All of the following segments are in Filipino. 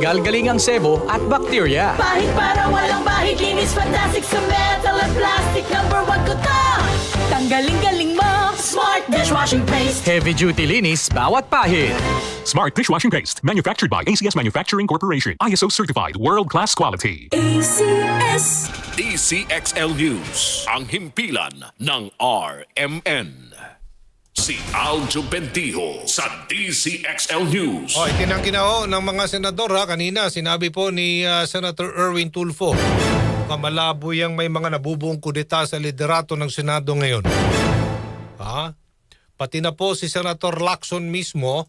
Tanggal galing ang sebo at bakterya. Bahid para walang bahid Linis fantastic sa metal at plastic Number one ko to Tanggaling-galing mo Smart dishwashing paste Heavy duty linis bawat pahid. Smart dishwashing paste, manufactured by ACS Manufacturing Corporation. ISO certified, world-class quality. ACS DCXL News, ang himpilan ng RMN. Si Aljo Bentijo sa DCXL News. Oh, itinangkinaho ng mga senador ha. Kanina sinabi po ni ah, Senator Erwin Tulfo kamalabo yung may mga nabubuong kudeta sa liderato ng Senado ngayon. Ha? Pati na po si Senator Lacson mismo,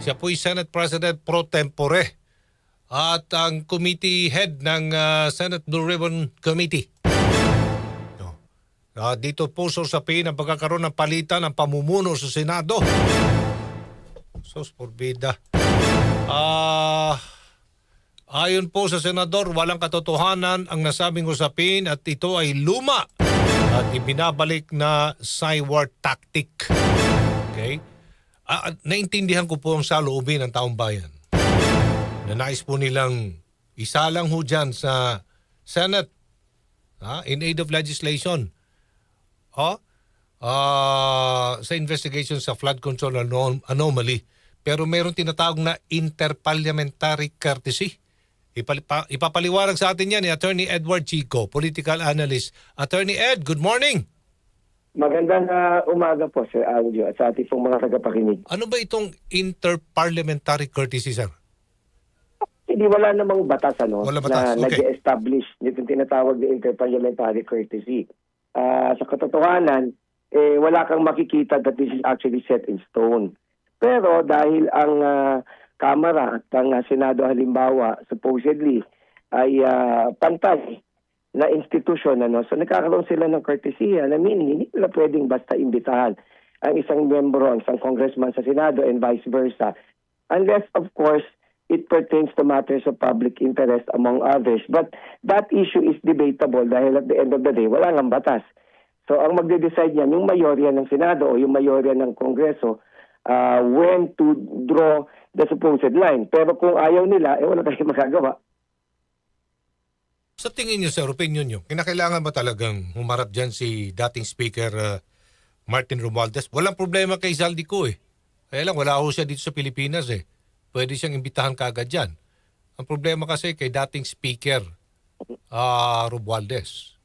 siya po Senate President pro tempore at ang committee head ng ah, Senate Blue Ribbon Committee. Ah, dito po susapin ang pagkakaroon ng palitan ng pamumuno sa Senado. Sos porbida. Ah, ayon po sa senador, walang katotohanan ang nasabing usapin at ito ay luma at ibinabalik na cywar tactic. Okay? Ah, naintindihan ko po ang saloobin ng taong bayan. Na nais po nilang isa lang ho dyan sa Senate ha, in aid of legislation. Ha? Ah, sa investigation sa flood control anom- anomaly. Pero meron tinatawag na interparliamentary courtesy. Ipalipa, ipapaliwanag sa atin yan ni Attorney Edward Chico, political analyst. Attorney Ed, good morning. Magandang ah, umaga po, Sir Aljo, at sa ating pong mga tagapakinig. Ano ba itong interparliamentary courtesy, sir? Hindi wala namang batas ano, Wala batas, na okay. nag-establish itong tinatawag na interparliamentary courtesy. Ah, sa katotohanan, eh, wala kang makikita that this is actually set in stone. Pero dahil ang ah, Kamara at ang ah, Senado halimbawa supposedly ay ah, pantay na institusyon ano so nagkakaroon sila ng courtesy na meaning hindi nila pwedeng basta imbitahan ang isang membro ang isang congressman sa Senado and vice versa unless of course it pertains to matters of public interest among others but that issue is debatable dahil at the end of the day wala nang batas so ang magde-decide niyan yung mayorya ng Senado o yung mayorya ng Kongreso uh, when to draw the supposed line pero kung ayaw nila eh wala tayong magagawa Sa tingin niyo, sir, opinion niyo, kinakailangan ba talagang humarap dyan si dating Speaker uh, Martin Romualdez? Walang problema kay Zaldico eh. Kaya lang, wala ho siya dito sa Pilipinas eh. Pwede siyang imbitahan kagad dyan. Ang problema kasi kay dating Speaker uh, Romualdez.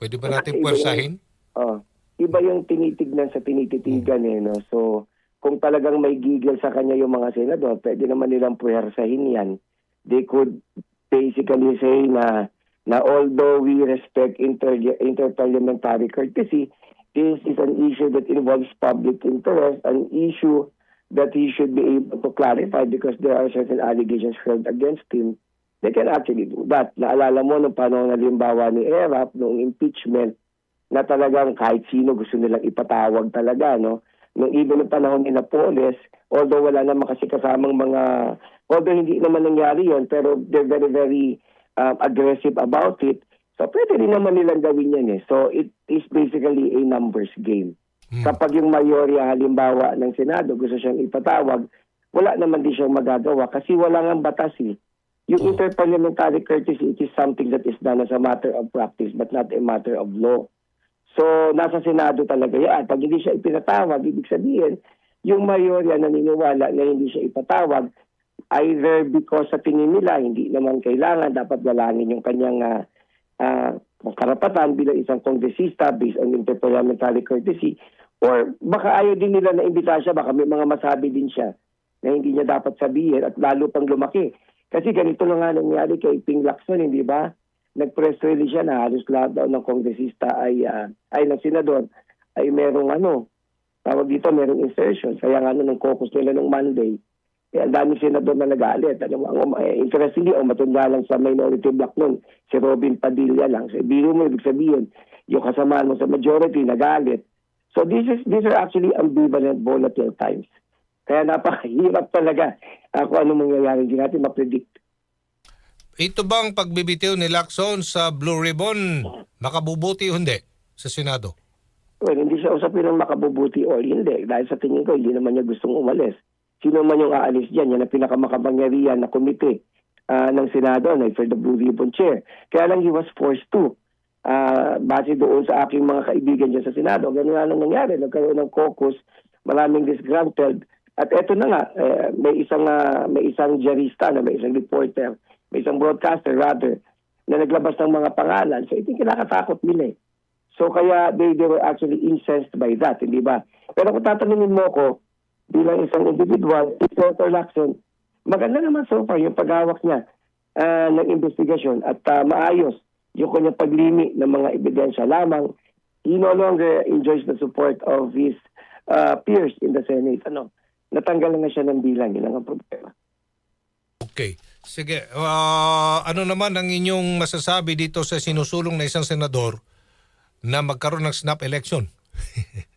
Pwede ba natin Iba puwersahin? Oh, iba yung tinitignan sa tinititigan eh no. So kung talagang may gigil sa kanya yung mga senador, pwede naman nilang puwersahin yan. They could basically say na na although we respect inter interparliamentary courtesy, this is an issue that involves public interest, an issue that he should be able to clarify because there are certain allegations hurled against him. They can actually do that. Naalala mo nung panahon halimbawa ni Erap, noong impeachment, na talagang kahit sino gusto nilang ipatawag talaga, no? Nung even ng panahon ni Napoles, although wala naman kasi kasamang mga, although hindi naman nangyari yon pero they're very, very um, aggressive about it. So pwede rin naman nilang gawin yan eh. So it is basically a numbers game. Kapag yung mayorya halimbawa ng Senado gusto siyang ipatawag, wala naman din siyang magagawa kasi wala nga batas eh. Yung interparliamentary courtesy, it is something that is done as a matter of practice but not a matter of law. So, nasa Senado talaga yan. Pag hindi siya ipinatawag, ibig sabihin, yung mayorya naniniwala na hindi siya ipatawag, either because sa tingin nila, hindi naman kailangan, dapat galangin yung kanyang ah, ah, karapatan bilang isang kongresista based on interparliamentary courtesy, or baka ayaw din nila na imbita siya, baka may mga masabi din siya na hindi niya dapat sabihin at lalo pang lumaki. Kasi ganito na nga nangyari kay Ping Lacson, hindi ba? Nag-press release siya na halos lahat daw ng kongresista ay, ah, ay ng senador ay merong ano, tawag dito, merong insertion. Kaya nga ano, nung caucus nila nung Monday, eh, ang dami senador na nagalit. Alam mo, ang, eh, interestingly, o matunda lang sa minority block nun, si Robin Padilla lang. So, biro mo, ibig sabihin, yung kasama mo sa majority, nagalit. So, this is, these are actually ambivalent, volatile times. Kaya napakahirap talaga uh, kung ano mangyayari. Hindi natin ma-predict. Ito bang pagbibitiw ni Lacson sa Blue Ribbon, makabubuti o hindi sa Senado? Well, hindi siya usapin ng makabubuti or hindi. Dahil sa tingin ko, hindi naman niya gustong umalis. Sino man yung aalis dyan, yan ang pinakamakapangyarihan na komite ah, ng Senado na for the Blue Ribbon Chair. Kaya lang he was forced to. Ah, base doon sa aking mga kaibigan dyan sa Senado. Ganun nga lang nangyari. Nagkaroon ng caucus, maraming disgruntled. At eto na nga, eh, may isang ah, may isang jurista na may isang reporter, may isang broadcaster rather, na naglabas ng mga pangalan. So ito kinakatakot nila eh. So kaya they, they were actually incensed by that, hindi ba? Pero kung tatanungin mo ko, bilang isang individual, si Senator Lacson, maganda naman so far yung paghawak niya ah, ng investigasyon at ah, maayos yung kanyang paglimi ng mga ebidensya lamang. He no longer enjoys the support of his ah, peers in the Senate. Ano? Natanggal na siya ng bilang. Yun ang problema. Okay. Sige. Ah, ano naman ang inyong masasabi dito sa sinusulong na isang senador na magkaroon ng snap election?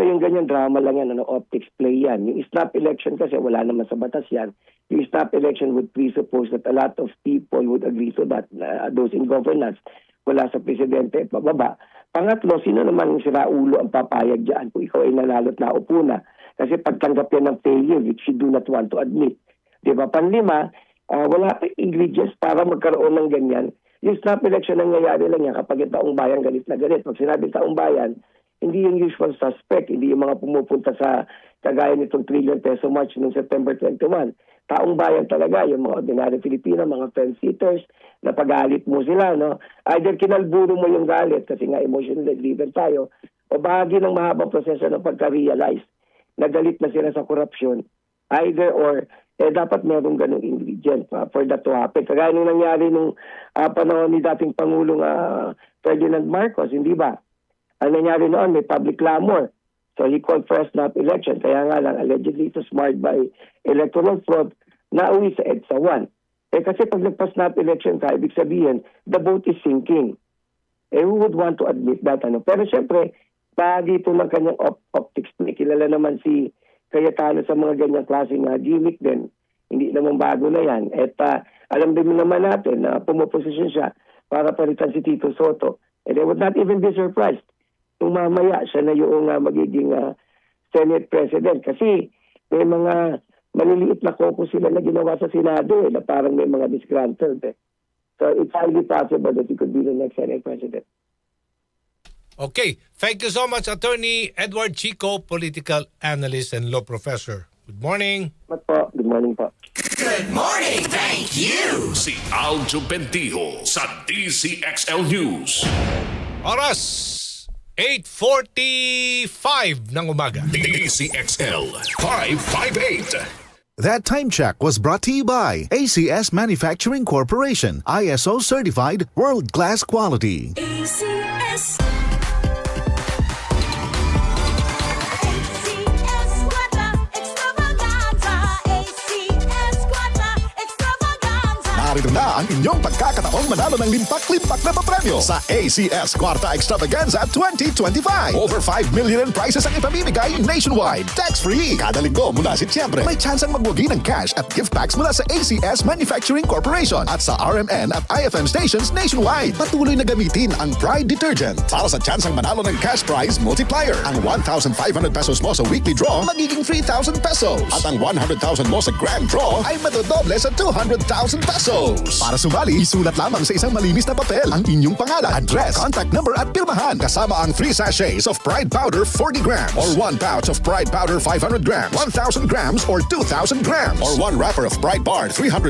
Siyempre, yung ganyan drama lang yan, ano, optics play yan. Yung snap election kasi wala naman sa batas yan. Yung snap election would presuppose that a lot of people would agree to that, uh, those in governance, wala sa presidente at bababa. Pangatlo, sino naman yung siraulo ang papayag dyan kung ikaw ay nanalo at naupo na? Kasi pagtanggap yan ng failure, which you do not want to admit. Di ba? Panlima, ah, wala pa ingredients para magkaroon ng ganyan. Yung snap election nangyayari lang yan kapag yung taong bayan galit na galit. Pag sinabi taong bayan, hindi yung usual suspect, hindi yung mga pumupunta sa kagaya nitong trillion peso march noong September 21. Taong bayan talaga, yung mga ordinary Filipino, mga fence-sitters, na pagalit mo sila, no? Either kinalburo mo yung galit kasi nga emotionally driven tayo, o bahagi ng mahabang proseso ng pagka-realize na galit na sila sa korupsyon, either or, eh dapat merong ganong ingredient uh, for that to happen. Kagaya nung nangyari nung ah, panahon ni dating Pangulong ah, Ferdinand Marcos, hindi ba? Ang nangyari noon, may public clamor. So he called for a snap election. Kaya nga lang, allegedly it was marred by electoral fraud, nauwi sa EDSA 1. Eh kasi pag nagpa-snap election ka, ibig sabihin, the vote is sinking. Eh who would want to admit that? Ano? Pero siyempre, bahagi ito ng kanyang op- optics. May kilala naman si Cayetano sa mga ganyang klaseng uh, gimmick din. Hindi naman bago na yan. At ah, alam din naman natin na pumuposisyon siya para palitan si Tito Soto. And I would not even be surprised kung mamaya siya na yung ah, magiging ah, Senate President. Kasi may mga maliliit na caucus sila na ginawa sa Senado eh, na parang may mga disgruntled eh. So it's highly possible that he could be the next Senate President. Okay. Thank you so much, Attorney Edward Chico, political analyst and law professor. Good morning. Salamat po. Good morning po. Si Aljo Bentijo sa DCXL News. Oras, 8.45 ng umaga. DCXL 558. That time check was brought to you by ACS Manufacturing Corporation, ISO certified world class quality. ACS. ACS ang inyong pagkakataong manalo ng limpak-limpak na papremyo sa ACS Quarta Extravaganza 2025. Over 5 million in prizes ang ipamimigay nationwide. Tax-free. Kada linggo mula Setyembre, may chance ang magwagi ng cash at gift packs mula sa ACS Manufacturing Corporation at sa RMN at IFM stations nationwide. Patuloy na gamitin ang Pride Detergent para sa chance ang manalo ng cash prize multiplier. Ang 1,500 pesos mo sa weekly draw magiging 3,000 pesos. At ang 100,000 mo sa grand draw ay madodoble sa 200,000 pesos. Para sumali, isulat lamang sa isang malinis na papel ang inyong pangalan, address, contact number at pirmahan. Kasama ang 3 sachets of Pride Powder 40 grams. Or 1 pouch of Pride Powder 500 grams, 1,000 grams or 2,000 grams. Or 1 wrapper of Pride Bar 300